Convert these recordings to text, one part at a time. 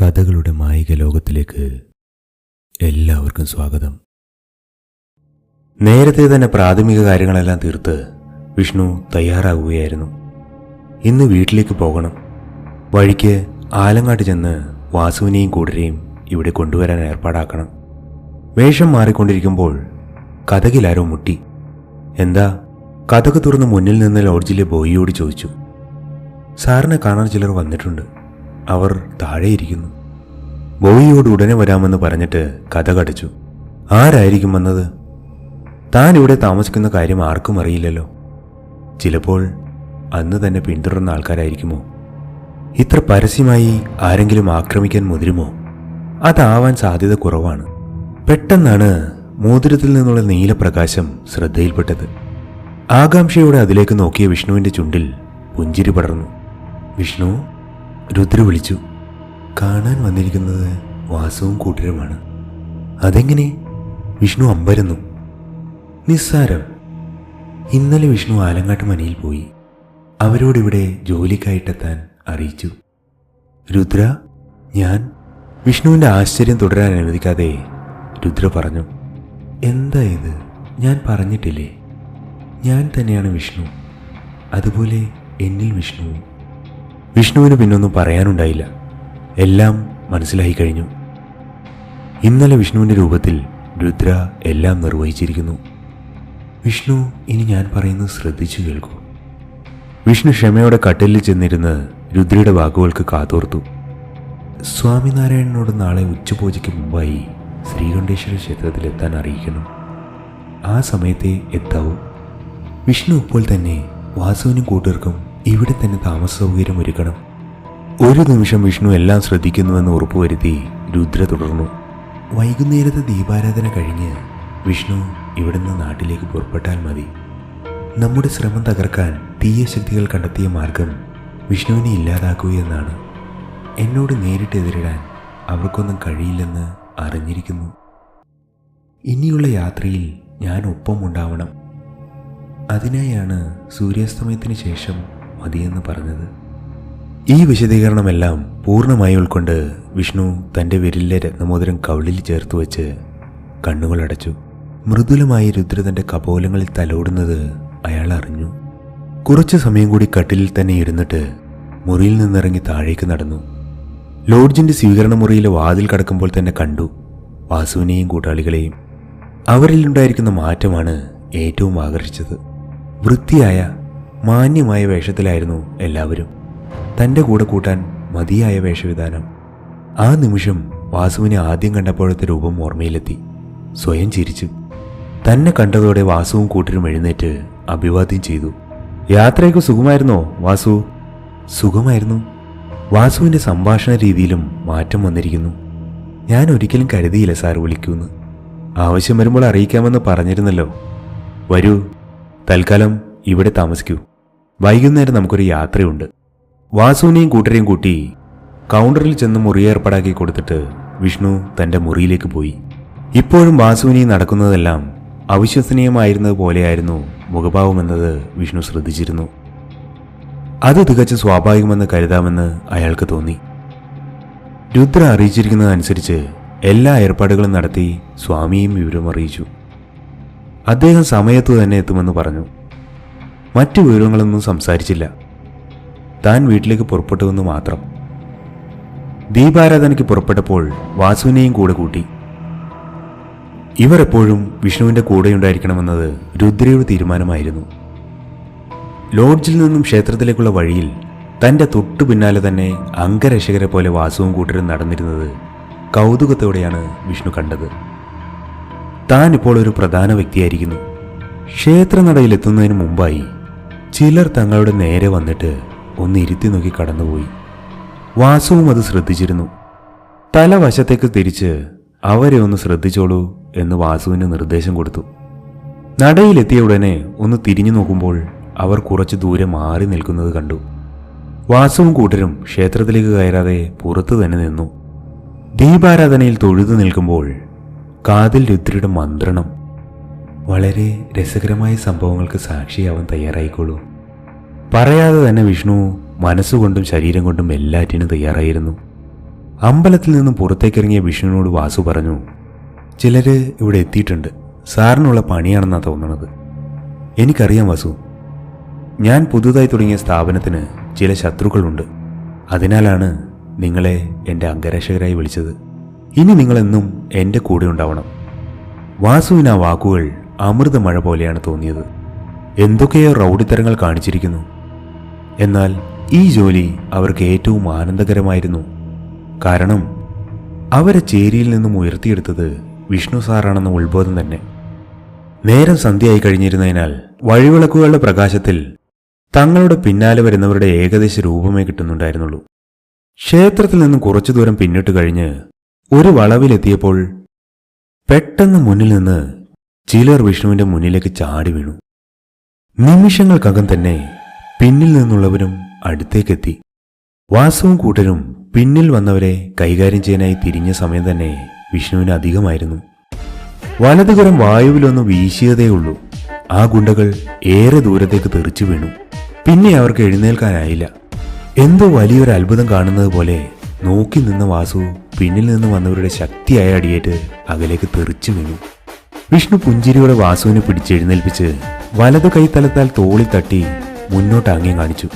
കഥകളുടെ മായിക ലോകത്തിലേക്ക് എല്ലാവർക്കും സ്വാഗതം. നേരത്തെ തന്നെ പ്രാഥമിക കാര്യങ്ങളെല്ലാം തീർത്ത് വിഷ്ണു തയ്യാറാകുകയായിരുന്നു ഇന്ന് വീട്ടിലേക്ക് പോകണം. വഴിക്ക് ആലങ്ങാട്ട് ചെന്ന് വാസുവിനെയും കൂടരെയും ഇവിടെ കൊണ്ടുവരാൻ ഏർപ്പാടാക്കണം. വേഷം മാറിക്കൊണ്ടിരിക്കുമ്പോൾ കഥകിലാരോ മുട്ടി. എന്താ? കഥക് തുറന്ന് മുന്നിൽ നിന്ന് ലോഡ്ജിലെ ബോയിയോട് ചോദിച്ചു. സാറിനെ കാണാൻ ചിലർ വന്നിട്ടുണ്ട്. അവർ താഴെയിരിക്കുന്നു. ബോയിയോട് ഉടനെ വരാമെന്ന് പറഞ്ഞിട്ട് കഥ കടിച്ചു. ആരായിരിക്കും വന്നത്? താൻ ഇവിടെ താമസിക്കുന്ന കാര്യം ആർക്കും അറിയില്ലല്ലോ. ചിലപ്പോൾ അന്ന് തന്നെ പിന്തുടർന്ന ആൾക്കാരായിരിക്കുമോ? ഇത്ര പരസ്യമായി ആരെങ്കിലും ആക്രമിക്കാൻ മുതിരുമോ? അതാവാൻ സാധ്യത കുറവാണ്. പെട്ടെന്നാണ് മോതിരത്തിൽ നിന്നുള്ള നീലപ്രകാശം ശ്രദ്ധയിൽപ്പെട്ടത്. ആകാംക്ഷയോടെ അതിലേക്ക് നോക്കിയ വിഷ്ണുവിന്റെ ചുണ്ടിൽ പുഞ്ചിരി പടർന്നു. വിഷ്ണു രുദ്ര വിളിച്ചു. കാണാൻ വന്നിരിക്കുന്നത് വാസവും കൂട്ടരുമാണ്. അതെങ്ങനെ? വിഷ്ണു അമ്പരന്നു. നിസ്സാരം. ഇന്നലെ വിഷ്ണു ആലങ്ങാട്ട് മനയിൽ പോയി. അവരോടിവിടെ ജോലിക്കായിട്ടെത്താൻ അറിയിച്ചു. രുദ്ര ഞാൻ വിഷ്ണുവിന്റെ ആശ്ചര്യം തുടരാൻ അനുവദിക്കാതെ രുദ്ര പറഞ്ഞു. എന്താ ഇത്? ഞാൻ പറഞ്ഞിട്ടില്ലേ? ഞാൻ തന്നെയാണ് വിഷ്ണു. അതുപോലെ എന്നിൽ വിഷ്ണുവും. വിഷ്ണുവിന് പിന്നൊന്നും പറയാനുണ്ടായില്ല. എല്ലാം മനസ്സിലായി കഴിഞ്ഞു. ഇന്നലെ വിഷ്ണുവിന്റെ രൂപത്തിൽ രുദ്ര എല്ലാം നിർവഹിച്ചിരിക്കുന്നു. വിഷ്ണു ഇനി ഞാൻ പറയുന്നത് ശ്രദ്ധിച്ചു കേൾക്കൂ. വിഷ്ണു ക്ഷമയോടെ കട്ടിലിൽ ചെന്നിരുന്ന് രുദ്രയുടെ വാക്കുകൾക്ക് കാതോർത്തു. സ്വാമിനാരായണനോട് നാളെ ഉച്ചപൂജയ്ക്ക് മുമ്പായി ശ്രീകണ്ഠേശ്വര ക്ഷേത്രത്തിൽ എത്താൻ അറിയിക്കണം. ആ സമയത്തെ എത്താവൂ. വിഷ്ണു ഇപ്പോൾ തന്നെ വാസുവിനും കൂട്ടർക്കും ഇവിടെ തന്നെ താമസ സൗകര്യം ഒരുക്കണം. ഒരു നിമിഷം വിഷ്ണു എല്ലാം ശ്രദ്ധിക്കുന്നുവെന്ന് ഉറപ്പുവരുത്തി രുദ്ര തുടർന്നു. വൈകുന്നേരത്തെ ദീപാരാധന കഴിഞ്ഞ് വിഷ്ണു ഇവിടുന്ന് നാട്ടിലേക്ക് പുറപ്പെട്ടാൽ മതി. നമ്മുടെ ശ്രമം തകർക്കാൻ തീയ ശക്തികൾ കണ്ടെത്തിയ മാർഗം വിഷ്ണുവിനെ ഇല്ലാതാക്കുകയെന്നാണ് എന്നോട് നേരിട്ട് എതിരിടാൻ അവർക്കൊന്നും കഴിയില്ലെന്ന് അറിഞ്ഞിരിക്കുന്നു. ഇനിയുള്ള യാത്രയിൽ ഞാൻ ഒപ്പം ഉണ്ടാവണം അതിനായാണ് സൂര്യാസ്തമയത്തിന് ശേഷം മതിയെന്ന് പറഞ്ഞത്? ഈ വിശദീകരണമെല്ലാം പൂർണമായി ഉൾക്കൊണ്ട് വിഷ്ണു തന്റെ വിരലിലെ രത്നമോതിരം കവിളിൽ ചേർത്ത് വെച്ച് കണ്ണുകളടച്ചു മൃദുലമായി രുദ്ര തന്റെ കപോലങ്ങളിൽ തലോടുന്നത് അയാൾ അറിഞ്ഞു. കുറച്ച് സമയം കൂടി കട്ടിലിൽ തന്നെ ഇരുന്നിട്ട് മുറിയിൽ നിന്നിറങ്ങി താഴേക്ക് നടന്നു. ലോഡ്ജിന്റെ സ്വീകരണ മുറിയിലെ വാതിൽ കടക്കുമ്പോൾ തന്നെ കണ്ടു വാസുവിനെയും കൂട്ടാളികളെയും. അവരിലുണ്ടായിരിക്കുന്ന മാറ്റമാണ് ഏറ്റവും ആകർഷിച്ചത്. വൃത്തിയായ മാന്യമായ വേഷത്തിലായിരുന്നു എല്ലാവരും. തന്റെ കൂടെ കൂട്ടാൻ മതിയായ വേഷവിധാനം. ആ നിമിഷം വാസുവിനെ ആദ്യം കണ്ടപ്പോഴത്തെ രൂപം ഓർമ്മയിലെത്തി. സ്വയം ചിരിച്ചു. തന്നെ കണ്ടതോടെ വാസുവും കൂട്ടരും എഴുന്നേറ്റ് അഭിവാദ്യം ചെയ്തു. യാത്രയൊക്കെ സുഖമായിരുന്നോ വാസു? സുഖമായിരുന്നു. വാസുവിന്റെ സംഭാഷണ രീതിയിലും മാറ്റം വന്നിരിക്കുന്നു. ഞാൻ ഒരിക്കലും കരുതിയില്ല സാർ വിളിക്കൂന്ന്. ആവശ്യം വരുമ്പോൾ അറിയിക്കാമെന്ന് പറഞ്ഞിരുന്നല്ലോ. വരൂ. തൽക്കാലം ഇവിടെ താമസിക്കൂ. വൈകുന്നേരം നമുക്കൊരു യാത്രയുണ്ട്. വാസുവിനെയും കൂട്ടരെയും കൂട്ടി കൗണ്ടറിൽ ചെന്ന് മുറി ഏർപ്പാടാക്കി കൊടുത്തിട്ട് വിഷ്ണു തന്റെ മുറിയിലേക്ക് പോയി. ഇപ്പോഴും വാസുവിനെ നടക്കുന്നതെല്ലാം അവിശ്വസനീയമായിരുന്നത് പോലെയായിരുന്നു മുഖഭാവമെന്നത് വിഷ്ണു ശ്രദ്ധിച്ചിരുന്നു. അത് തികച്ച് സ്വാഭാവികമെന്ന് കരുതാമെന്ന് അയാൾക്ക് തോന്നി. രുദ്ര അറിയിച്ചിരിക്കുന്നതനുസരിച്ച് എല്ലാ ഏർപ്പാടുകളും നടത്തി സ്വാമിയും വിവരം അറിയിച്ചു അദ്ദേഹം സമയത്തു തന്നെ എത്തുമെന്ന് പറഞ്ഞു. മറ്റു വിവരങ്ങളൊന്നും സംസാരിച്ചില്ല. താൻ വീട്ടിലേക്ക് പുറപ്പെട്ടുവെന്ന് മാത്രം. ദീപാരാധനയ്ക്ക് പുറപ്പെട്ടപ്പോൾ വാസുവിനെയും കൂടെ കൂട്ടി. ഇവർ എപ്പോഴും വിഷ്ണുവിന്റെ കൂടെയുണ്ടായിരിക്കണമെന്നത് രുദ്രയുടെ തീരുമാനമായിരുന്നു. ലോഡ്ജിൽ നിന്നും ക്ഷേത്രത്തിലേക്കുള്ള വഴിയിൽ തന്റെ തൊട്ടു പിന്നാലെ തന്നെ അംഗരക്ഷകരെ പോലെ വാസുവും കൂട്ടരും നടന്നിരുന്നത് കൗതുകത്തോടെയാണ് വിഷ്ണു കണ്ടത്. താൻ ഇപ്പോൾ ഒരു പ്രധാന വ്യക്തിയായിരിക്കുന്നു. ക്ഷേത്രനടയിലെത്തുന്നതിന് മുമ്പായി ചിലർ തങ്ങളുടെ നേരെ വന്നിട്ട് ഒന്ന് ഇരുത്തി നോക്കി കടന്നുപോയി. വാസുവും അത് ശ്രദ്ധിച്ചിരുന്നു. തല വശത്തേക്ക് തിരിച്ച് അവരെ ഒന്ന് ശ്രദ്ധിച്ചോളൂ എന്ന് വാസുവിന് നിർദ്ദേശം കൊടുത്തു. നടയിലെത്തിയ ഉടനെ ഒന്ന് തിരിഞ്ഞു നോക്കുമ്പോൾ അവർ കുറച്ച് ദൂരെ മാറി നിൽക്കുന്നത് കണ്ടു. വാസുവും കൂട്ടരും ക്ഷേത്രത്തിലേക്ക് കയറാതെ പുറത്തു തന്നെ നിന്നു. ദീപാരാധനയിൽ തൊഴുതു നിൽക്കുമ്പോൾ കാതിൽ രുദ്രയുടെ മന്ത്രണം വളരെ രസകരമായ സംഭവങ്ങൾക്ക് സാക്ഷിയാവാൻ തയ്യാറായിക്കോളൂ. പറയാതെ തന്നെ വിഷ്ണു മനസ്സുകൊണ്ടും ശരീരം കൊണ്ടും എല്ലാറ്റിനും തയ്യാറായിരുന്നു. അമ്പലത്തിൽ നിന്നും പുറത്തേക്കിറങ്ങിയ വിഷ്ണുവിനോട് വാസു പറഞ്ഞു ചിലര് ഇവിടെ എത്തിയിട്ടുണ്ട്. സാറിനുള്ള പണിയാണെന്നാണ് തോന്നുന്നത് എനിക്കറിയാം വാസു. ഞാൻ പുതുതായി തുടങ്ങിയ സ്ഥാപനത്തിന് ചില ശത്രുക്കളുണ്ട്. അതിനാലാണ് നിങ്ങളെ എന്റെ അംഗരക്ഷകരായി വിളിച്ചത്. ഇനി നിങ്ങളെന്നും എന്റെ കൂടെ ഉണ്ടാവണം. വാസുവിന് ആ വാക്കുകൾ അമൃതമഴ പോലെയാണ് തോന്നിയത്. എന്തൊക്കെയോ റൗഡിത്തരങ്ങൾ കാണിച്ചിരിക്കുന്നു. എന്നാൽ ഈ ജോലി അവർക്ക് ഏറ്റവും ആനന്ദകരമായിരുന്നു. കാരണം അവരെ ചേരിയിൽ നിന്നും ഉയർത്തിയെടുത്തത് വിഷ്ണു സാറാണെന്ന ഉത്ബോധം തന്നെ. നേരം സന്ധ്യയായി കഴിഞ്ഞിരുന്നതിനാൽ വഴിവിളക്കുകളുടെ പ്രകാശത്തിൽ തങ്ങളുടെ പിന്നാലെ വരുന്നവരുടെ ഏകദേശ രൂപമേ കിട്ടുന്നുണ്ടായിരുന്നുള്ളൂ. ക്ഷേത്രത്തിൽ നിന്നും കുറച്ചു ദൂരം പിന്നിട്ട് കഴിഞ്ഞ് ഒരു വളവിലെത്തിയപ്പോൾ പെട്ടെന്ന് മുന്നിൽ നിന്ന് ചിലർ വിഷ്ണുവിന്റെ മുന്നിലേക്ക് ചാടി വീണു. നിമിഷങ്ങൾക്കകം തന്നെ പിന്നിൽ നിന്നുള്ളവരും അടുത്തേക്കെത്തി. വാസവും കൂട്ടരും പിന്നിൽ വന്നവരെ കൈകാര്യം ചെയ്യാനായി തിരിഞ്ഞ സമയം തന്നെ വിഷ്ണുവിന് അധികമായിരുന്നു. വലതുകരം വായുവിലൊന്ന് വീശിയതേയുള്ളൂ ആ ഗുണ്ടകൾ ഏറെ ദൂരത്തേക്ക് തെറിച്ചു വീണു. പിന്നെ അവർക്ക് എഴുന്നേൽക്കാനായില്ല. എന്തോ വലിയൊരു അത്ഭുതം കാണുന്നത് പോലെ നോക്കി നിന്ന വാസു പിന്നിൽ നിന്ന് വന്നവരുടെ ശക്തിയായ അടിയേറ്റ് അകലേക്ക് തെറിച്ചു വീണു. വിഷ്ണു പുഞ്ചിരിയോടെ വാസുവിനെ പിടിച്ചെഴുന്നേൽപ്പിച്ച് വലതു കൈത്തലത്താൽ തോളിൽ തട്ടി മുന്നോട്ട് അങ്ങേ കാണിച്ചു.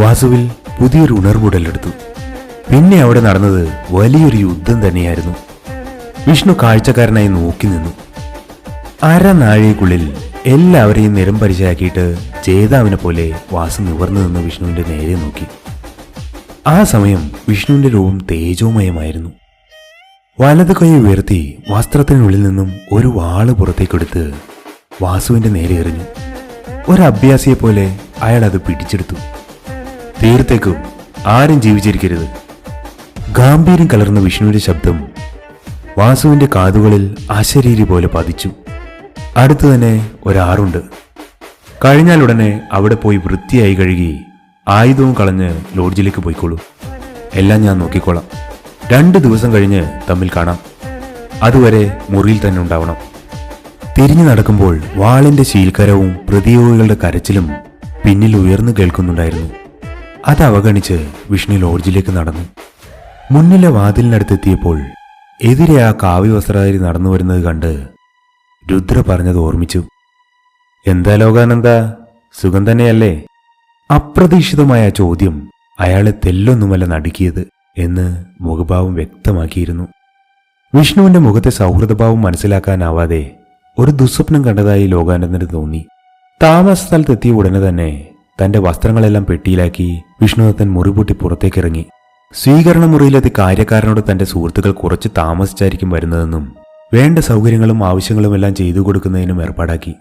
വാസുവിൽ പുതിയൊരു ഉണർവുടലെടുത്തു. പിന്നെ അവിടെ നടന്നത് വലിയൊരു യുദ്ധം തന്നെയായിരുന്നു. വിഷ്ണു കാഴ്ചക്കാരനായി നോക്കി നിന്നു. അരനാഴികക്കുള്ളിൽ എല്ലാവരെയും നിരം പരിചയാക്കിയിട്ട് ജേതാവിനെ പോലെ വാസു നിവർന്നു നിന്ന് വിഷ്ണുവിന്റെ നേരെ നോക്കി. ആ സമയം വിഷ്ണുവിന്റെ രൂപം തേജോമയമായിരുന്നു. വലത് കൈ ഉയർത്തി വസ്ത്രത്തിനുള്ളിൽ നിന്നും ഒരു വാൾ പുറത്തേക്കെടുത്ത് വാസുവിന്റെ നേരെ എറിഞ്ഞു. ഒരു പോലെ അയാൾ അത് പിടിച്ചെടുത്തു. തീർത്തേക്കും ആരും ജീവിച്ചിരിക്കരുത്. ഗാംഭീര്യം കലർന്ന വിഷ്ണുവിന്റെ ശബ്ദം വാസുവിന്റെ കാതുകളിൽ അശരീരി പോലെ പതിച്ചു. അടുത്തു തന്നെ ഒരാറുണ്ട്. കഴിഞ്ഞാൽ ഉടനെ അവിടെ പോയി വൃത്തിയായി കഴുകി ആയുധവും കളഞ്ഞ് ലോഡ്ജിലേക്ക് പോയിക്കോളൂ. എല്ലാം ഞാൻ നോക്കിക്കോളാം. രണ്ട് ദിവസം കഴിഞ്ഞ് തമ്മിൽ കാണാം. അതുവരെ മുറിയിൽ തന്നെ ഉണ്ടാവണം. തിരിഞ്ഞു നടക്കുമ്പോൾ വാളിന്റെ ശീൽക്കരവും പ്രതിയോഗികളുടെ കരച്ചിലും പിന്നിൽ ഉയർന്നു കേൾക്കുന്നുണ്ടായിരുന്നു. അത് അവഗണിച്ച് വിഷ്ണു ലോഡ്ജിലേക്ക് നടന്നു. മുന്നിലെ വാതിലിനടുത്തെത്തിയപ്പോൾ എതിരെ ആ കാവ്യവസ്ത്രധാരി നടന്നു വരുന്നത് കണ്ട് രുദ്ര പറഞ്ഞത് ഓർമ്മിച്ചു. എന്താ ലോകാനന്ദ? സുഖം തന്നെയല്ലേ? അപ്രതീക്ഷിതമായ ചോദ്യം അയാളെ തെല്ലൊന്നുമല്ല നടുക്കിയത്. എന്ന് മുഖഭാവം വ്യക്തമാക്കിയിരുന്നു. വിഷ്ണുവിന്റെ മുഖത്തെ സൗഹൃദഭാവം മനസ്സിലാക്കാനാവാതെ ഒരു ദുസ്വപ്നം കണ്ടതായി ലോകാനന്ദന് തോന്നി. താമസ സ്ഥലത്തെത്തിയ ഉടനെ തന്നെ തന്റെ വസ്ത്രങ്ങളെല്ലാം പെട്ടിയിലാക്കി വിഷ്ണുദത്തൻ മുറിപൂട്ടി പുറത്തേക്കിറങ്ങി. സ്വീകരണ മുറിയിലെത്തി കാര്യക്കാരനോട് തന്റെ സുഹൃത്തുക്കൾ കുറച്ച് താമസിച്ചായിരിക്കും വരുന്നതെന്നും വേണ്ട സൗകര്യങ്ങളും ആവശ്യങ്ങളും എല്ലാം ചെയ്തു കൊടുക്കുന്നതിനും ഏർപ്പാടാക്കി.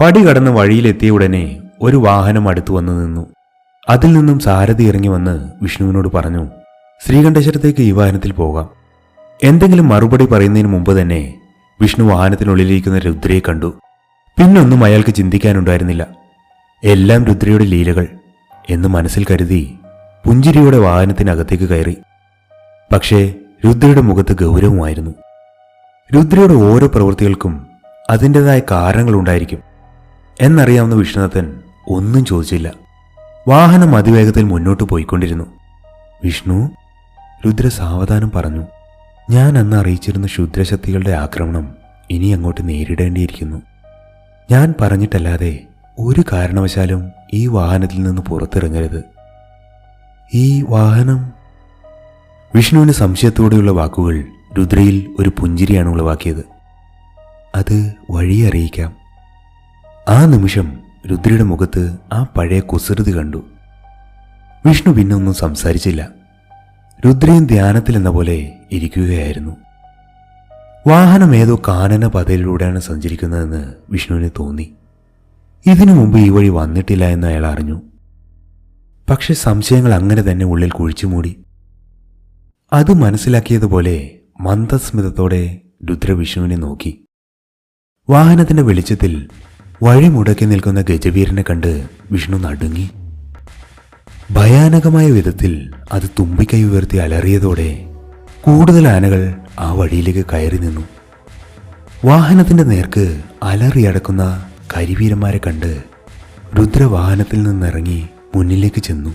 പടി കടന്ന് വഴിയിലെത്തിയ ഉടനെ ഒരു വാഹനം അടുത്തു വന്നു നിന്നു. അതിൽ നിന്നും സാരഥി ഇറങ്ങി വന്ന് വിഷ്ണുവിനോട് പറഞ്ഞു ശ്രീകണ്ഠേശ്വരത്തേക്ക് ഈ വാഹനത്തിൽ പോകാം. എന്തെങ്കിലും മറുപടി പറയുന്നതിന് മുമ്പ് തന്നെ വിഷ്ണു വാഹനത്തിനുള്ളിലിരിക്കുന്ന രുദ്രയെ കണ്ടു. പിന്നൊന്നും അയാൾക്ക് ചിന്തിക്കാനുണ്ടായിരുന്നില്ല. എല്ലാം രുദ്രയുടെ ലീലകൾ എന്ന് മനസ്സിൽ കരുതി പുഞ്ചിരിയുടെ വാഹനത്തിനകത്തേക്ക് കയറി. പക്ഷേ രുദ്രയുടെ മുഖത്ത് ഗൗരവമായിരുന്നു. രുദ്രയുടെ ഓരോ പ്രവൃത്തികൾക്കും അതിന്റെതായ കാരണങ്ങളുണ്ടായിരിക്കും എന്നറിയാവുന്ന വിഷ്ണുനാഥൻ ഒന്നും ചോദിച്ചില്ല. വാഹനം അതിവേഗത്തിൽ മുന്നോട്ട് പോയിക്കൊണ്ടിരുന്നു. വിഷ്ണു രുദ്ര സാവധാനം പറഞ്ഞു ഞാൻ അന്ന് അറിയിച്ചിരുന്ന ശുദ്രശക്തികളുടെ ആക്രമണം ഇനി അങ്ങോട്ട് നേരിടേണ്ടിയിരിക്കുന്നു. ഞാൻ പറഞ്ഞിട്ടല്ലാതെ ഒരു കാരണവശാലും ഈ വാഹനത്തിൽ നിന്ന് പുറത്തിറങ്ങരുത്. ഈ വാഹനം? വിഷ്ണുവിന് സംശയത്തോടെയുള്ള വാക്കുകൾ രുദ്രയിൽ ഒരു പുഞ്ചിരിയാണ് ഉളവാക്കിയത്. അത് വഴി അറിയിക്കാം. ആ നിമിഷം രുദ്രയുടെ മുഖത്ത് ആ പഴയ കുസൃതി കണ്ടു. വിഷ്ണു പിന്നെ ഒന്നും സംസാരിച്ചില്ല. രുദ്രയും ധ്യാനത്തിലെന്ന പോലെ ഇരിക്കുകയായിരുന്നു. വാഹനം ഏതോ കാനന പതയിലൂടെയാണ് സഞ്ചരിക്കുന്നതെന്ന് വിഷ്ണുവിന് തോന്നി. ഇതിനു മുമ്പ് ഈ വഴി വന്നിട്ടില്ല എന്ന് അയാൾ അറിഞ്ഞു. പക്ഷെ സംശയങ്ങൾ അങ്ങനെ തന്നെ ഉള്ളിൽ കുഴിച്ചു മൂടി. അത് മനസ്സിലാക്കിയതുപോലെ മന്ദസ്മിതത്തോടെ രുദ്ര വിഷ്ണുവിനെ നോക്കി. വാഹനത്തിന്റെ വെളിച്ചത്തിൽ വഴി മുടക്കി നിൽക്കുന്ന ഗജവീരനെ കണ്ട് വിഷ്ണു നടുങ്ങി. ഭയാനകമായ വിധത്തിൽ അത് തുമ്പിക്കൈ ഉയർത്തി അലറിയതോടെ കൂടുതൽ ആനകൾ ആ വഴിയിലേക്ക് കയറി നിന്നു. വാഹനത്തിന്റെ നേർക്ക് അലറിയടക്കുന്ന കരിവീരന്മാരെ കണ്ട് രുദ്രവാഹനത്തിൽ നിന്നിറങ്ങി മുന്നിലേക്ക് ചെന്നു.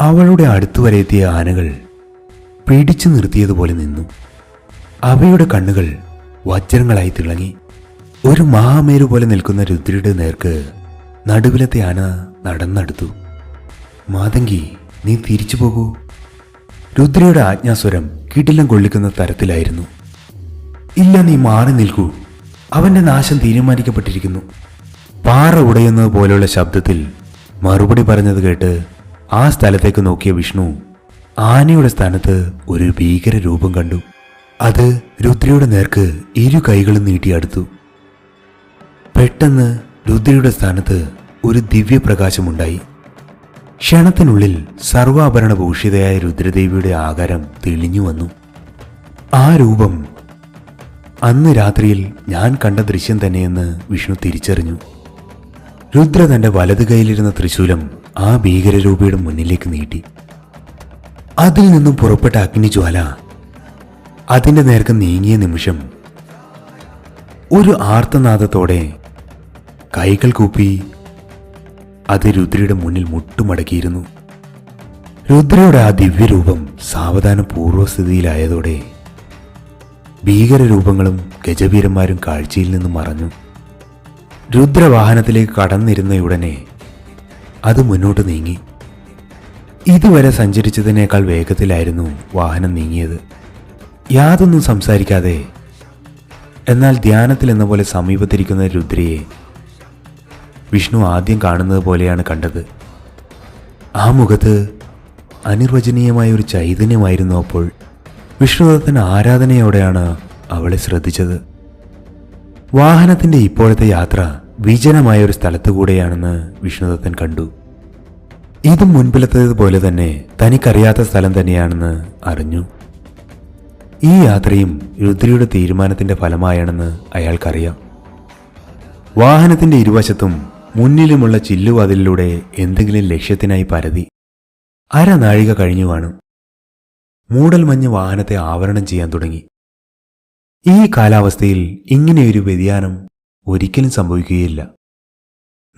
അവളുടെ അടുത്തുവരെ എത്തിയ ആനകൾ പിടിച്ചു നിർത്തിയതുപോലെ നിന്നു. അവയുടെ കണ്ണുകൾ വജ്രങ്ങളായി തിളങ്ങി. ഒരു മഹാമേരു പോലെ നിൽക്കുന്ന രുദ്രയുടെ നേർക്ക് നടുവിലത്തെ ആന നടന്നടുത്തു. മാതങ്കി നീ തിരിച്ചു പോകൂ. രുദ്രയുടെ ആജ്ഞാസ്വരം കിടിലം കൊള്ളിക്കുന്ന തരത്തിലായിരുന്നു. ഇല്ല നീ മാറി നിൽക്കൂ. അവന്റെ നാശം തീരുമാനിക്കപ്പെട്ടിരിക്കുന്നു. പാറ ഉടയുന്നത് പോലെയുള്ള ശബ്ദത്തിൽ മറുപടി പറഞ്ഞത് കേട്ട് ആ സ്ഥലത്തേക്ക് നോക്കിയ വിഷ്ണു ആനയുടെ സ്ഥാനത്ത് ഒരു ഭീകര രൂപം കണ്ടു. അത് രുദ്രയുടെ നേർക്ക് ഇരു കൈകളും നീട്ടിയടുത്തു പെട്ടെന്ന് രുദ്രയുടെ സ്ഥാനത്ത് ഒരു ദിവ്യപ്രകാശമുണ്ടായി. ക്ഷണത്തിനുള്ളിൽ സർവാഭരണ ഭൂഷിതയായ രുദ്രദേവിയുടെ ആകാരം തെളിഞ്ഞു വന്നു. ആ രൂപം അന്ന് രാത്രിയിൽ ഞാൻ കണ്ട ദൃശ്യം തന്നെയെന്ന് വിഷ്ണു തിരിച്ചറിഞ്ഞു. രുദ്ര തന്റെ വലത് കൈയിലിരുന്ന തൃശൂലം ആ ഭീകരരൂപയുടെ മുന്നിലേക്ക് നീട്ടി. അതിൽ നിന്നും പുറപ്പെട്ട അഗ്നിജ്വാല അതിന്റെ നേർക്ക് നീങ്ങിയ നിമിഷം ഒരു ആർത്തനാദത്തോടെ കൈകൾ കൂപ്പി അത് രുദ്രയുടെ മുന്നിൽ മുട്ടുമടക്കിയിരുന്നു. രുദ്രയുടെ ആ ദിവ്യരൂപം സാവധാനം പൂർവസ്ഥിതിയിലായതോടെ ഭീകരരൂപങ്ങളും ഗജവീരന്മാരും കാഴ്ചയിൽ നിന്ന് മറഞ്ഞു. രുദ്രവാഹനത്തിലേക്ക് കടന്നിരുന്നയുടനെ അത് മുന്നോട്ട് നീങ്ങി. ഇതുവരെ സഞ്ചരിച്ചതിനേക്കാൾ വേഗത്തിലായിരുന്നു വാഹനം നീങ്ങിയത്. യാതൊന്നും സംസാരിക്കാതെ എന്നാൽ ധ്യാനത്തിൽ എന്ന പോലെ സമീപത്തിരിക്കുന്ന രുദ്രയെ വിഷ്ണു ആദ്യം കാണുന്നത് പോലെയാണ് കണ്ടത്. ആ മുഖത്ത് അനിർവചനീയമായ ഒരു ചൈതന്യമായിരുന്നു അപ്പോൾ. വിഷ്ണുദത്തൻ ആരാധനയോടെയാണ് അവളെ ശ്രദ്ധിച്ചത്. വാഹനത്തിന്റെ ഇപ്പോഴത്തെ യാത്ര വിജനമായ ഒരു സ്ഥലത്തു കൂടെയാണെന്ന് വിഷ്ണുദത്തൻ കണ്ടു. ഇതും മുൻപിലത്തേതുപോലെ തന്നെ തനിക്കറിയാത്ത സ്ഥലം തന്നെയാണെന്ന് അറിഞ്ഞു. ഈ യാത്രയും രുദ്രയുടെ തീരുമാനത്തിന്റെ ഫലമായാണെന്ന് അയാൾക്കറിയാം. വാഹനത്തിന്റെ ഇരുവശത്തും മുന്നിലുമുള്ള ചില്ലുവാതിലിലൂടെ എന്തെങ്കിലും ലക്ഷ്യത്തിനായി പരതി. അരനാഴിക കഴിഞ്ഞു കാണും. മൂടൽമഞ്ഞ് വാഹനത്തെ ആവരണം ചെയ്യാൻ തുടങ്ങി. ഈ കാലാവസ്ഥയിൽ ഇങ്ങനെയൊരു വ്യതിയാനം ഒരിക്കലും സംഭവിക്കുകയില്ല.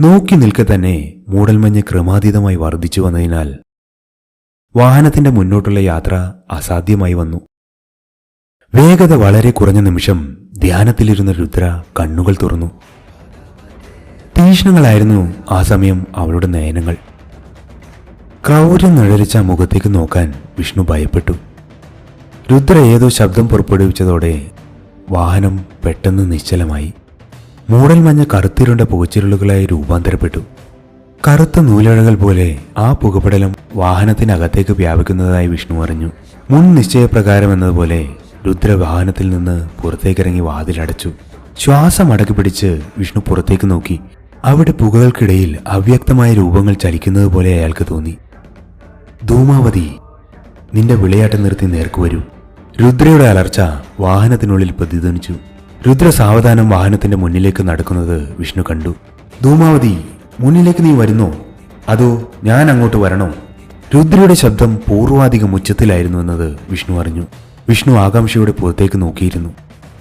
നോക്കി നിൽക്കെ തന്നെ മൂടൽമഞ്ഞ് ക്രമാതീതമായി വർദ്ധിച്ചു വന്നതിനാൽ വാഹനത്തിന്റെ മുന്നോട്ടുള്ള യാത്ര അസാധ്യമായി വന്നു. വേഗത വളരെ കുറഞ്ഞ നിമിഷം ധ്യാനത്തിലിരുന്ന രുദ്ര കണ്ണുകൾ തുറന്നു. തീക്ഷ്ണങ്ങളായിരുന്നു ആ സമയം അവളുടെ നയനങ്ങൾ. ക്രൗര്യം നിഴരിച്ച മുഖത്തേക്ക് നോക്കാൻ വിഷ്ണു ഭയപ്പെട്ടു. രുദ്ര ഏതോ ശബ്ദം പുറപ്പെടുവിച്ചതോടെ വാഹനം പെട്ടെന്ന് നിശ്ചലമായി. മൂടൽമഞ്ഞ കറുത്തിരുണ്ട പുകച്ചിരുളുകളായി രൂപാന്തരപ്പെട്ടു. കറുത്ത നൂലഴകൾ പോലെ ആ പുകപടലം വാഹനത്തിനകത്തേക്ക് വ്യാപിക്കുന്നതായി വിഷ്ണു അറിഞ്ഞു. മുൻ നിശ്ചയപ്രകാരം എന്നതുപോലെ രുദ്ര വാഹനത്തിൽ നിന്ന് പുറത്തേക്കിറങ്ങി വാതിലടച്ചു. ശ്വാസം അടക്കി പിടിച്ച് വിഷ്ണു പുറത്തേക്ക് നോക്കി. അവിടെ പുകകൾക്കിടയിൽ അവ്യക്തമായ രൂപങ്ങൾ ചലിക്കുന്നത് പോലെ അയാൾക്ക് തോന്നി. ധൂമാവതി നിന്റെ വിളയാട്ടം നിർത്തി നേർക്ക് വരൂ. രുദ്രയുടെ അലർച്ച വാഹനത്തിനുള്ളിൽ പ്രതിധ്വനിച്ചു. രുദ്ര സാവധാനം വാഹനത്തിന്റെ മുന്നിലേക്ക് നടക്കുന്നത് വിഷ്ണു കണ്ടു. ധൂമാവതി മുന്നിലേക്ക് നീ വരുന്നോ? അതോ ഞാൻ അങ്ങോട്ട് വരണോ? രുദ്രയുടെ ശബ്ദം പൂർവാധികം ഉച്ചത്തിലായിരുന്നു എന്നത് വിഷ്ണു അറിഞ്ഞു. വിഷ്ണു ആകാംക്ഷയോടെ പുറത്തേക്ക് നോക്കിയിരുന്നു.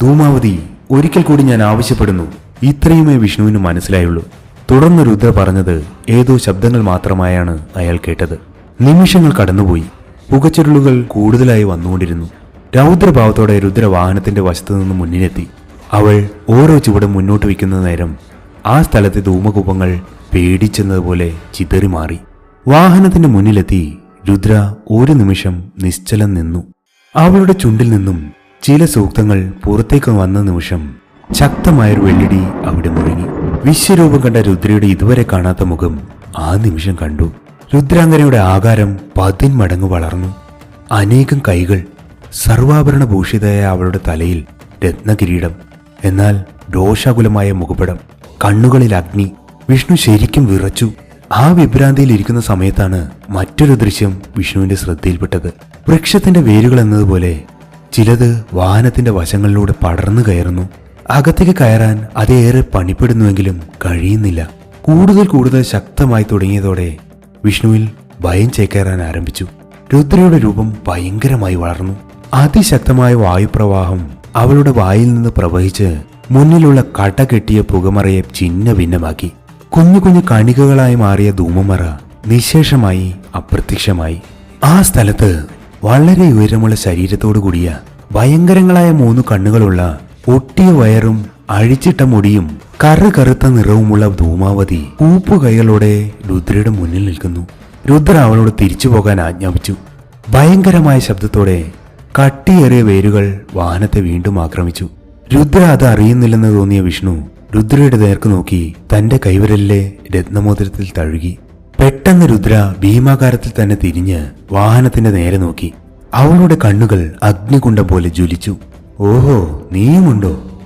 ധൂമാവതി ഒരിക്കൽ കൂടി ഞാൻ ആവശ്യപ്പെടുന്നു. ഇത്രയുമേ വിഷ്ണുവിന് മനസ്സിലായുള്ളൂ. തുടർന്ന് രുദ്ര പറഞ്ഞത് ഏതോ ശബ്ദങ്ങൾ മാത്രമായാണ് അയാൾ കേട്ടത്. നിമിഷങ്ങൾ കടന്നുപോയി. പുകച്ചുരുളുകൾ കൂടുതലായി വന്നുകൊണ്ടിരുന്നു. രൗദ്രഭാവത്തോടെ രുദ്ര വാഹനത്തിന്റെ വശത്തു നിന്ന് മുന്നിലെത്തി. അവൾ ഓരോ ചുവടും മുന്നോട്ട് വയ്ക്കുന്ന നേരം ആ സ്ഥലത്തെ ധൂമകൂപങ്ങൾ പേടിച്ചെന്നതുപോലെ ചിതറി മാറി. വാഹനത്തിന്റെ മുന്നിലെത്തി രുദ്ര ഒരു നിമിഷം നിശ്ചലം നിന്നു. അവളുടെ ചുണ്ടിൽ നിന്നും ചില സൂക്തങ്ങൾ പുറത്തേക്ക് വന്ന നിമിഷം ശക്തമായൊരു വെള്ളിടി അവിടെ മുഴങ്ങി. വിശ്വരൂപം കണ്ട രുദ്രയുടെ ഇതുവരെ കാണാത്ത മുഖം ആ നിമിഷം കണ്ടു. രുദ്രാംഗനയുടെ ആകാരം പതിന്മടങ്ങ് വളർന്നു. അനേകം കൈകൾ സർവാഭരണ ഭൂഷിതയായ അവളുടെ തലയിൽ രത്നകിരീടം എന്നാൽ രോഷാകുലമായ മുഖപടം കണ്ണുകളിൽ അഗ്നി. വിഷ്ണു ശരിക്കും വിറച്ചു. ആ വിഭ്രാന്തിയിൽ ഇരിക്കുന്ന സമയത്താണ് മറ്റൊരു ദൃശ്യം വിഷ്ണുവിന്റെ ശ്രദ്ധയിൽപ്പെട്ടത്. വൃക്ഷത്തിന്റെ വേരുകൾ എന്നതുപോലെ ചിലത് വാഹനത്തിന്റെ വശങ്ങളിലൂടെ പടർന്നു കയറുന്നു. അകത്തേക്ക് കയറാൻ അതേറെ പണിപ്പെടുന്നുവെങ്കിലും കഴിയുന്നില്ല. കൂടുതൽ കൂടുതൽ ശക്തമായി തുടങ്ങിയതോടെ വിഷ്ണുവിൽ ഭയം ചേക്കേറാൻ ആരംഭിച്ചു. രുദ്രയുടെ രൂപം ഭയങ്കരമായി വളർന്നു. അതിശക്തമായ വായുപ്രവാഹം അവളുടെ വായിൽ നിന്ന് പ്രവഹിച്ച് മുന്നിലുള്ള കട കെട്ടിയ പുകമറയെ ചിന്ന ഭിന്നമാക്കി കുഞ്ഞു കുഞ്ഞു കണികകളായി മാറിയ ധൂമമറ നിശേഷമായി അപ്രത്യക്ഷമായി. ആ സ്ഥലത്ത് വളരെ ഉയരമുള്ള ശരീരത്തോടു കൂടിയ ഭയങ്കരങ്ങളായ മൂന്ന് കണ്ണുകളുള്ള ഒട്ടിയ വയറും അഴിച്ചിട്ട മുടിയും കറു കറുത്ത നിറവുമുള്ള ധൂമാവതി ഊപ്പുകൈകളോടെ രുദ്രയുടെ മുന്നിൽ നിൽക്കുന്നു. രുദ്ര അവളോട് തിരിച്ചു പോകാൻ ആജ്ഞാപിച്ചു. ഭയങ്കരമായ ശബ്ദത്തോടെ കട്ടിയേറിയ വേരുകൾ വാഹനത്തെ വീണ്ടും ആക്രമിച്ചു. രുദ്ര അത് അറിയുന്നില്ലെന്ന് തോന്നിയ വിഷ്ണു രുദ്രയുടെ നേർക്ക് നോക്കി തന്റെ കൈവരലിലെ രത്നമോതിരത്തിൽ തഴുകി. പെട്ടെന്ന് രുദ്ര ഭീമാകാരത്തിൽ തന്നെ തിരിഞ്ഞ് വാഹനത്തിന്റെ നേരെ നോക്കി. അവളുടെ കണ്ണുകൾ അഗ്നികുണ്ടം പോലെ ജ്വലിച്ചു. ഓഹോ നീയുമുണ്ടോ?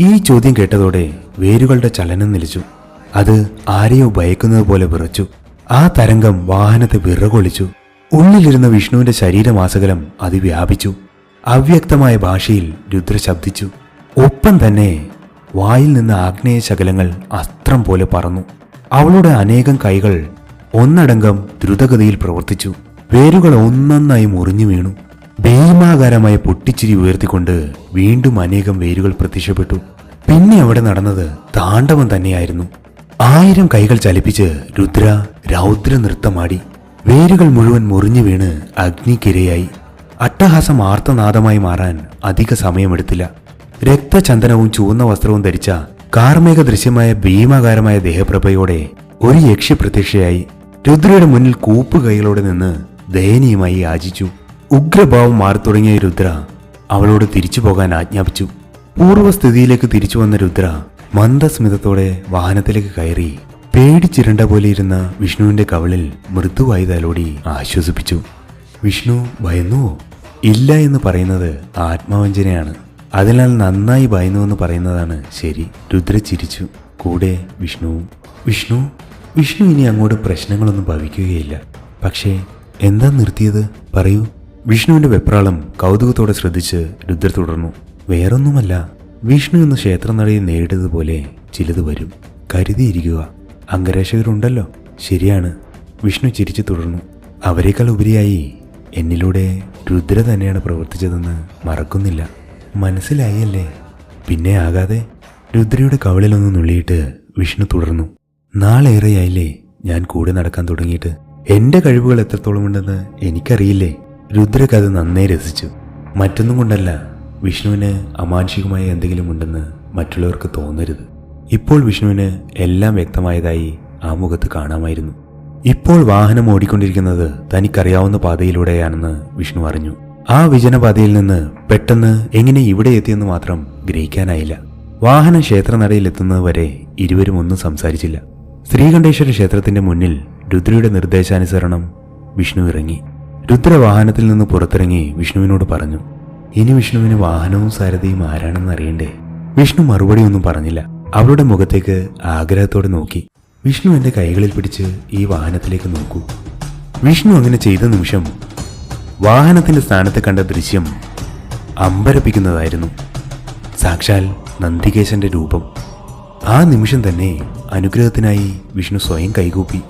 ഈ ചോദ്യം കേട്ടതോടെ വേരുകളുടെ ചലനം നിലച്ചു. അത് ആരെയോ ഭയക്കുന്നത് പോലെ വിറച്ചു. ആ തരംഗം വാഹനത്തെ വിറകൊളിച്ചു. ഉള്ളിലിരുന്ന വിഷ്ണുവിന്റെ ശരീരമാസകലം അത് വ്യാപിച്ചു അവ്യക്തമായ ഭാഷയിൽ രുദ്ര ശബ്ദിച്ചു. ഒപ്പം തന്നെ വായിൽ നിന്ന് ആഗ്നേയ ശകലങ്ങൾ അസ്ത്രം പോലെ പറന്നു. അവളുടെ അനേകം കൈകൾ ഒന്നടങ്കം ദ്രുതഗതിയിൽ പ്രവർത്തിച്ചു. വേരുകൾ ഒന്നൊന്നായി മുറിഞ്ഞു വീണു. ഭീമാകാരമായ പൊട്ടിച്ചിരി ഉയർത്തിക്കൊണ്ട് വീണ്ടും അനേകം വേരുകൾ പ്രത്യക്ഷപ്പെട്ടു. പിന്നെ അവിടെ നടന്നത് താണ്ഡവം തന്നെയായിരുന്നു. ആയിരം കൈകൾ ചലിപ്പിച്ച് രുദ്ര രൗദ്ര നൃത്തമാടി. വേരുകൾ മുഴുവൻ മുറിഞ്ഞു വീണ് അഗ്നിക്കിരയായി. അട്ടഹാസം ആർത്തനാദമായി മാറാൻ അധിക സമയമെടുത്തില്ല. രക്തചന്ദനവും ചുവന്ന വസ്ത്രവും ധരിച്ച കാർമേക ദൃശ്യമായ ഭീമാകാരമായ ദേഹപ്രഭയോടെ ഒരു യക്ഷി പ്രത്യക്ഷയായി. രുദ്രയുടെ മുന്നിൽ കൂപ്പുകൈകളോടെ നിന്ന് ദയനീയമായി യാചിച്ചു. ഉഗ്രഭാവം മാറിത്തുടങ്ങിയ രുദ്ര അവളോട് തിരിച്ചു പോകാൻ ആജ്ഞാപിച്ചു. പൂർവസ്ഥിതിയിലേക്ക് തിരിച്ചു വന്ന രുദ്ര മന്ദസ്മിതത്തോടെ വാഹനത്തിലേക്ക് കയറി പേടിച്ചിരണ്ട പോലെ ഇരുന്ന വിഷ്ണുവിന്റെ കവളിൽ മൃദുവായി തലോടി ആശ്വസിപ്പിച്ചു. വിഷ്ണു ഭയന്നുവോ? ഇല്ല എന്ന് പറയുന്നത് ആത്മവഞ്ചനയാണ്. അതിനാൽ നന്നായി ഭയന്നു എന്ന് പറയുന്നതാണ് ശരി. രുദ്ര ചിരിച്ചു. കൂടെ വിഷ്ണുവും വിഷ്ണു വിഷ്ണു ഇനി അങ്ങോട്ട് പ്രശ്നങ്ങളൊന്നും ഭവിക്കുകയില്ല. പക്ഷേ എന്താ നിർത്തിയത്? പറയൂ. വിഷ്ണുവിന്റെ വെപ്രാളം കൗതുകത്തോടെ ശ്രദ്ധിച്ച് രുദ്ര തുടർന്നു വേറൊന്നുമല്ല വിഷ്ണു എന്ന ക്ഷേത്രനടയിൽ നേരിട്ടതുപോലെ ചിലത് വരും. കരുതിയിരിക്കുക അംഗരക്ഷകരുണ്ടല്ലോ ശരിയാണ്. വിഷ്ണു ചിരിച്ചു തുടർന്നു അവരെക്കാൾ ഉപരിയായി എന്നിലൂടെ രുദ്ര തന്നെയാണ് പ്രവർത്തിച്ചതെന്ന് മറക്കുന്നില്ല. മനസ്സിലായല്ലേ? പിന്നെ ആകാതെ രുദ്രയുടെ കവളിലൊന്ന് നുള്ളിയിട്ട് വിഷ്ണു തുടർന്നു നാളേറെയായില്ലേ ഞാൻ കൂടെ നടക്കാൻ തുടങ്ങിയിട്ട്? എന്റെ കഴിവുകൾ എത്രത്തോളം ഉണ്ടെന്ന് എനിക്കറിയില്ലേ? രുദ്രക്ക് അത് നന്നേ രസിച്ചു. മറ്റൊന്നും കൊണ്ടല്ല വിഷ്ണുവിന് അമാനുഷികമായ എന്തെങ്കിലും ഉണ്ടെന്ന് മറ്റുള്ളവർക്ക് തോന്നരുത്. ഇപ്പോൾ വിഷ്ണുവിന് എല്ലാം വ്യക്തമായതായി ആ മുഖത്ത് കാണാമായിരുന്നു. ഇപ്പോൾ വാഹനം ഓടിക്കൊണ്ടിരിക്കുന്നത് തനിക്കറിയാവുന്ന പാതയിലൂടെയാണെന്ന് വിഷ്ണു അറിഞ്ഞു. ആ വിജനപാതയിൽ നിന്ന് പെട്ടെന്ന് എങ്ങനെ ഇവിടെ എത്തിയെന്ന് മാത്രം ഗ്രഹിക്കാനായില്ല. വാഹനം ക്ഷേത്രനടയിൽ വരെ ഇരുവരും ഒന്നും സംസാരിച്ചില്ല. ശ്രീകണ്ഠേശ്വര ക്ഷേത്രത്തിന്റെ മുന്നിൽ രുദ്രയുടെ നിർദ്ദേശാനുസരണം വിഷ്ണു ഇറങ്ങി. രുദ്ര വാഹനത്തിൽ നിന്ന് പുറത്തിറങ്ങി വിഷ്ണുവിനോട് പറഞ്ഞു ഇനി വിഷ്ണുവിന് വാഹനവും സാരഥിയും ആരാണെന്ന് അറിയണ്ടേ? വിഷ്ണു മറുപടി ഒന്നും പറഞ്ഞില്ല. അവളുടെ മുഖത്തേക്ക് ആഗ്രഹത്തോടെ നോക്കി. വിഷ്ണു എന്റെ കൈകളിൽ പിടിച്ച് ഈ വാഹനത്തിലേക്ക് നോക്കൂ. വിഷ്ണു അങ്ങനെ ചെയ്ത നിമിഷം വാഹനത്തിന്റെ സ്ഥാനത്ത് കണ്ട ദൃശ്യം അമ്പരപ്പിക്കുന്നതായിരുന്നു. സാക്ഷാൽ നന്ദികേശന്റെ രൂപം. ആ നിമിഷം തന്നെ അനുഗ്രഹത്തിനായി വിഷ്ണു സ്വയം കൈകൂപ്പി.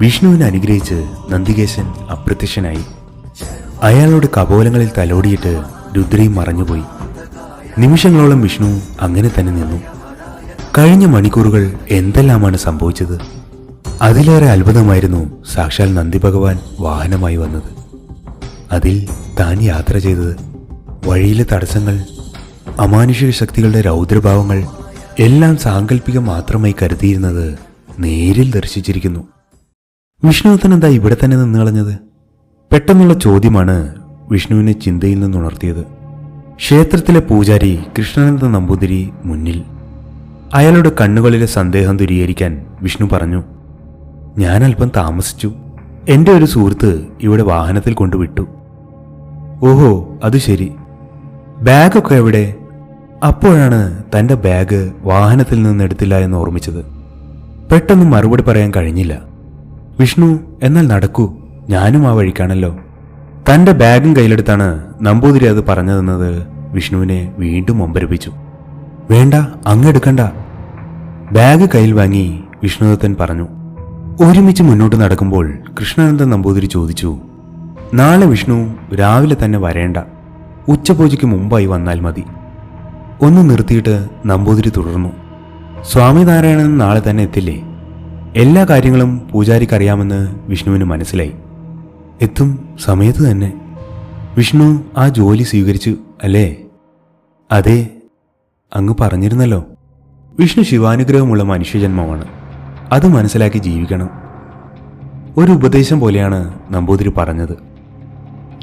വിഷ്ണുവിനെ അനുഗ്രഹിച്ച് നന്ദികേശൻ അപ്രത്യക്ഷനായി. അയാളുടെ കപോലങ്ങളിൽ തലോടിയിട്ട് രുദ്രയും മറഞ്ഞുപോയി. നിമിഷങ്ങളോളം വിഷ്ണു അങ്ങനെ തന്നെ നിന്നു. കഴിഞ്ഞ മണിക്കൂറുകൾ എന്തെല്ലാമാണ് സംഭവിച്ചത്? അതിലേറെ അത്ഭുതമായിരുന്നു സാക്ഷാൽ നന്ദി ഭഗവാൻ വാഹനമായി വന്നത്. അതിൽ താൻ യാത്ര ചെയ്തത് വഴിയിലെ തടസ്സങ്ങൾ അമാനുഷിക ശക്തികളുടെ രൗദ്രഭാവങ്ങൾ എല്ലാം സാങ്കല്പികം മാത്രമായി കരുതിയിരുന്നത് നേരിൽ ദർശിച്ചിരിക്കുന്നു. വിഷ്ണുത്തൻ എന്താ ഇവിടെ തന്നെ നിന്ന് കളഞ്ഞത്? പെട്ടെന്നുള്ള ചോദ്യമാണ് വിഷ്ണുവിനെ ചിന്തയിൽ നിന്നുണർത്തിയത് ക്ഷേത്രത്തിലെ പൂജാരി കൃഷ്ണനന്ദ നമ്പൂതിരി മുന്നിൽ അയാളുടെ കണ്ണുകളിലെ സന്ദേഹം ദുരീകരിക്കാൻ വിഷ്ണു പറഞ്ഞു ഞാൻ അല്പം താമസിച്ചു. എന്റെ ഒരു സുഹൃത്ത് ഇവിടെ വാഹനത്തിൽ കൊണ്ടുവിട്ടു. ഓഹോ അത് ശരി. ബാഗൊക്കെ എവിടെ? അപ്പോഴാണ് തന്റെ ബാഗ് വാഹനത്തിൽ നിന്ന് എടുത്തില്ല എന്ന് ഓർമ്മിച്ചത്. പെട്ടെന്ന് മറുപടി പറയാൻ കഴിഞ്ഞില്ല. വിഷ്ണു എന്നാൽ നടക്കൂ. ഞാനും ആ വഴിക്കാണല്ലോ. തന്റെ ബാഗും കയ്യിലെടുത്താണ് നമ്പൂതിരി അത് പറഞ്ഞതെന്നത് വിഷ്ണുവിനെ വീണ്ടും ഒമ്പരപ്പിച്ചു. വേണ്ട അങ്ങെടുക്കണ്ട ബാഗ് കയ്യിൽ വാങ്ങി വിഷ്ണുദത്തൻ പറഞ്ഞു. ഒരുമിച്ച് മുന്നോട്ട് നടക്കുമ്പോൾ കൃഷ്ണാനന്ദൻ നമ്പൂതിരി ചോദിച്ചു നാളെ വിഷ്ണു രാവിലെ തന്നെ വരേണ്ട. ഉച്ചപൂജയ്ക്ക് മുമ്പായി വന്നാൽ മതി. ഒന്ന് നിർത്തിയിട്ട് നമ്പൂതിരി തുടർന്നു. സ്വാമിനാരായണൻ നാളെ തന്നെ എത്തില്ലേ? എല്ലാ കാര്യങ്ങളും പൂജാരിക്ക് അറിയാമെന്ന് വിഷ്ണുവിന് മനസ്സിലായി. എത്തും സമയത്ത് തന്നെ വിഷ്ണു ആ ജോലി സ്വീകരിച്ചു അല്ലേ? അതെ അങ്ങ് പറഞ്ഞിരുന്നല്ലോ. വിഷ്ണു ശിവാനുഗ്രഹമുള്ള മനുഷ്യജന്മമാണ്. അത് മനസ്സിലാക്കി ജീവിക്കണം. ഒരു ഉപദേശം പോലെയാണ് നമ്പൂതിരി പറഞ്ഞത്.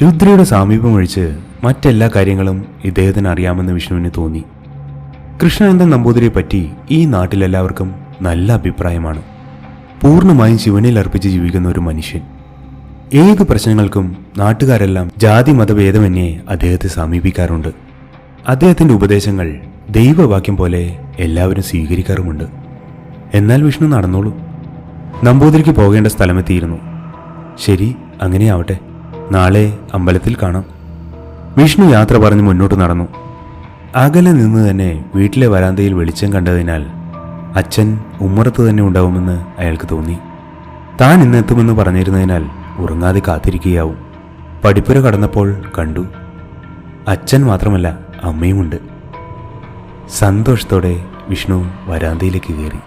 രുദ്രയുടെ സാമീപ്യം ഒഴിച്ച് മറ്റെല്ലാ കാര്യങ്ങളും ഇദ്ദേഹത്തിന് അറിയാമെന്ന് വിഷ്ണുവിന് തോന്നി. കൃഷ്ണനന്ദൻ നമ്പൂതിരിയെ പറ്റി ഈ നാട്ടിലെല്ലാവർക്കും നല്ല അഭിപ്രായമാണ്. പൂർണമായും ശിവനിൽ അർപ്പിച്ച് ജീവിക്കുന്ന ഒരു മനുഷ്യൻ. ഏത് പ്രശ്നങ്ങൾക്കും നാട്ടുകാരെല്ലാം ജാതി മതഭേദമന്യേ അദ്ദേഹത്തെ സമീപിക്കാറുണ്ട്. അദ്ദേഹത്തിന്റെ ഉപദേശങ്ങൾ ദൈവവാക്യം പോലെ എല്ലാവരും സ്വീകരിക്കാറുമുണ്ട്. എന്നാൽ വിഷ്ണു നടന്നോളൂ. നമ്പൂതിരിക്ക് പോകേണ്ട സ്ഥലമെത്തിയിരുന്നു. ശരി അങ്ങനെയാവട്ടെ. നാളെ അമ്പലത്തിൽ കാണാം. വിഷ്ണു യാത്ര പറഞ്ഞ് മുന്നോട്ട് നടന്നു. അകലെ നിന്ന് തന്നെ വീട്ടിലെ വരാന്തയിൽ വെളിച്ചം കണ്ടതിനാൽ അച്ഛൻ ഉമ്മറത്ത് തന്നെ ഉണ്ടാവുമെന്ന് അയാൾക്ക് തോന്നി. താൻ ഇന്നെത്തുമെന്ന് പറഞ്ഞിരുന്നതിനാൽ ഉറങ്ങാതെ കാത്തിരിക്കുകയാവും. പഠിപ്പുര കടന്നപ്പോൾ കണ്ടു. അച്ഛൻ മാത്രമല്ല അമ്മയുമുണ്ട്. സന്തോഷത്തോടെ വിഷ്ണു വരാന്തയിലേക്ക് കയറി.